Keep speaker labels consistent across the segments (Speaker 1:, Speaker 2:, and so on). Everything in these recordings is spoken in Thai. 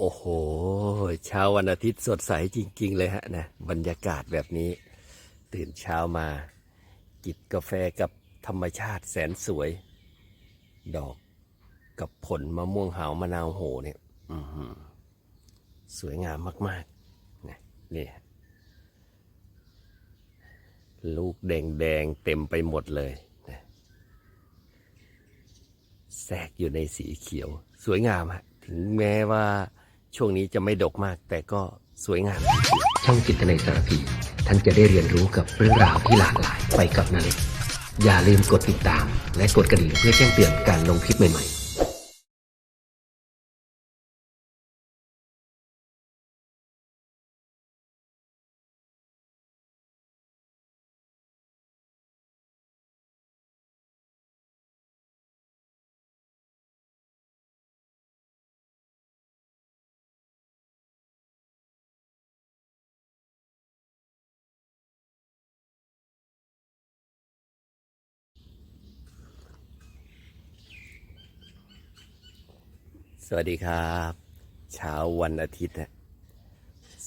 Speaker 1: โอ้โห เช้าวันอาทิตย์สดใสจริง ๆ เลยฮะนะ บรรยากาศแบบนี้ ตื่นเช้ามา จิบกาแฟกับธรรมชาติแสนสวย ดอกกับผลมะม่วงหาวมะนาวโหเนี่ยอืสวยงามมากๆนะนี่ลูกแดงๆเต็มไปหมดเลยนะแทรกอยู่ในสีเขียว สวยงามฮะถึงแม้ว่า ช่วงนี้จะไม่ดกมากแต่ก็สวยงาม
Speaker 2: ช่องจิตในสารพี ท่านจะได้เรียนรู้กับเรื่องราวที่หลากหลายไปกับนาเล็กอย่าลืมกดติดตาม และกดกระดิ่งเพื่อแจ้งเตือนการลงคลิปใหม่ๆ
Speaker 1: สวัสดีครับ เช้าวันอาทิตย์นะ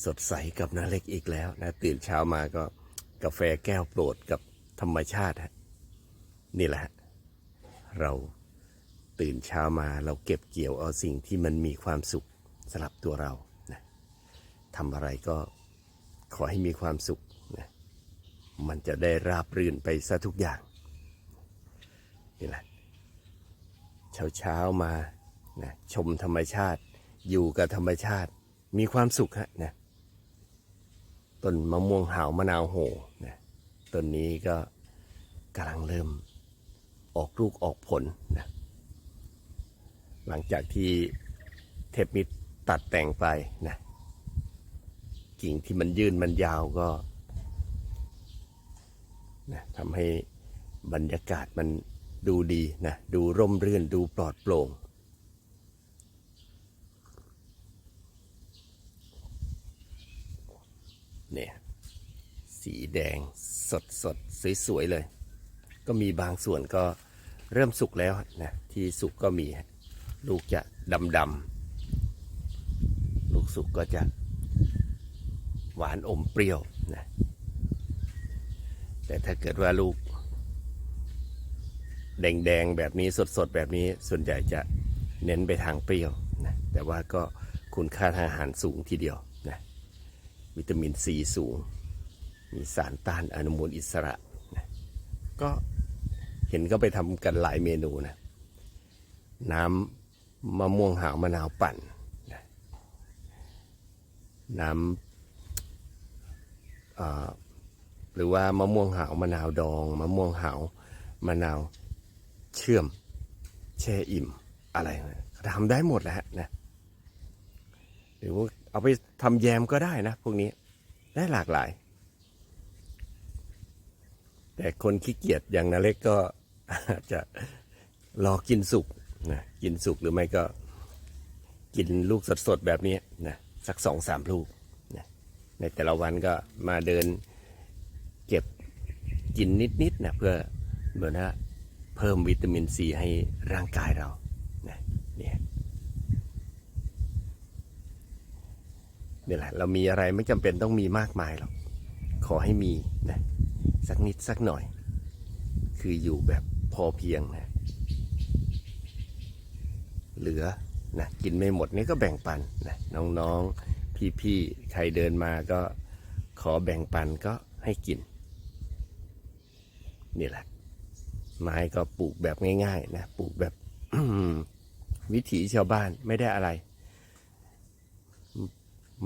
Speaker 1: สดใสกับนาเล็กอีกแล้วนะตื่นเช้ามาก็กาแฟแก้วโปรดกับธรรมชาติฮะนี่แหละฮะเราตื่นเช้ามาเราเก็บเกี่ยวเอาสิ่งที่มันมีความสุขสำหรับตัวเรานะทำอะไรก็ขอให้มีความสุขนะมันจะได้ราบรื่นไปซะทุกอย่าง นี่แหละ เช้าเช้ามา นะชมธรรมชาติ อยู่กับธรรมชาติ มีความสุขฮะนะต้นมะม่วงหาวมะนาวโหนะต้นนี้ก็กำลังเริ่มออกลูกออกผลนะหลังจากที่เทปมิดตัดแต่งไปนะกิ่งที่มันยื่นมันยาวก็นะทำให้บรรยากาศมันดูดีนะ ดูร่มรื่น ดูปลอดโปร่ง เนี่ยสีแดงสดสดสวยๆเลย ก็มีบางส่วนก็เริ่มสุกแล้วนะที่สุกก็มีลูกจะดำดำๆลูกสุกก็จะหวานอมเปรี้ยวนะแต่ถ้าเกิดว่าลูก แดงๆแบบนี้สดๆแบบนี้ส่วนใหญ่จะเน้นไปทางเปรี้ยวนะแต่ว่าก็คุณค่าทางอาหารสูงทีเดียว วิตามินซีสูง มีสารต้านอนุมูลอิสระนะก็เห็นก็ไปทำกันหลายเมนูนะ น้ำมะม่วงหาวมะนาวปั่นนะน้ำหรือว่ามะม่วงหาวมะนาวดองมะม่วงหาวมะนาวเชื่อม แช่อิ่มอะไรนะทำได้หมดแหละฮะนะหรือว่า เอาไปทำแยมก็ได้นะพวกนี้ได้หลากหลาย แต่คนขี้เกียจอย่างนาเล็กก็อาจจะรอกินสุกนะกินสุกหรือไม่ก็กินลูกสดๆแบบนี้นะสักสองสามลูกนะในแต่ละวันก็มาเดินเก็บกินนิดๆนะเพื่อเหมือนว่าเพิ่มวิตามินซีให้ร่างกายเรานะเนี่ย นี่แหละเรามีอะไรไม่จำเป็นต้องมีมากมายหรอกขอให้มีนะสักนิดสักหน่อย คืออยู่แบบพอเพียงนะเหลือนะกินไม่หมดนี่ก็แบ่งปันนะน้องๆพี่ๆใครเดินมาก็ขอแบ่งปันก็ให้กิน นี่แหละ ไม้ก็ปลูกแบบง่ายๆนะปลูกแบบวิถีชาวบ้านไม่ได้อะไร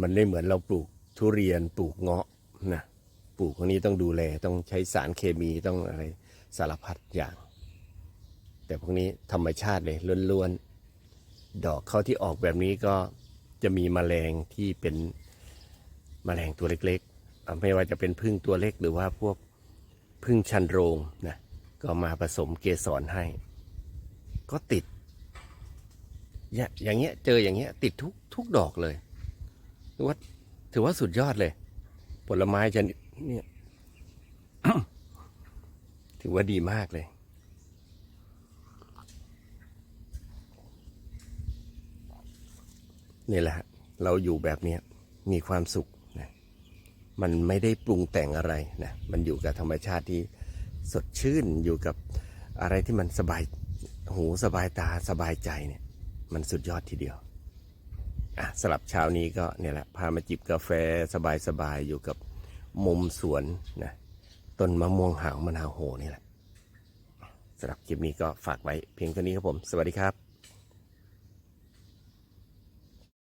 Speaker 1: มันไม่เหมือนเราปลูกทุเรียนปลูกเงาะนะปลูกพวกนี้ต้องดูแลต้องใช้สารเคมีต้องอะไรสารพัดอย่าง แต่พวกนี้ธรรมชาติเลยล้วนๆดอกเขาที่ออกแบบนี้ก็จะมีแมลงที่เป็นแมลงตัวเล็กๆ ไม่ว่าจะเป็นพึ่งตัวเล็กหรือว่าพวกพึ่งชันโรงนะก็มาผสมเกสรให้ ก็ติดอย่างเงี้ยเจออย่างเงี้ยติดทุกทุกดอกเลย ถือว่าถือว่าสุดยอดเลย ผลไม้ชนิดเนี่ยถือว่าดีมากเลย นี่แหละ เราอยู่แบบนี้มีความสุขนะมันไม่ได้ปรุงแต่งอะไรนะมันอยู่กับธรรมชาติที่สดชื่นอยู่กับอะไรที่มันสบายหูสบายตาสบายใจเนี่ย มันสุดยอดทีเดียว สลับเช้านี้ก็เนี่ยแหละพามาจิบกาแฟสบายๆอยู่กับมุมสวนนะต้นมะม่วงหางมะนาวโหนี่แหละสำหรับคลิปนี้ก็ฝากไว้เพียงเท่านี้ครับผม สวัสดีครับ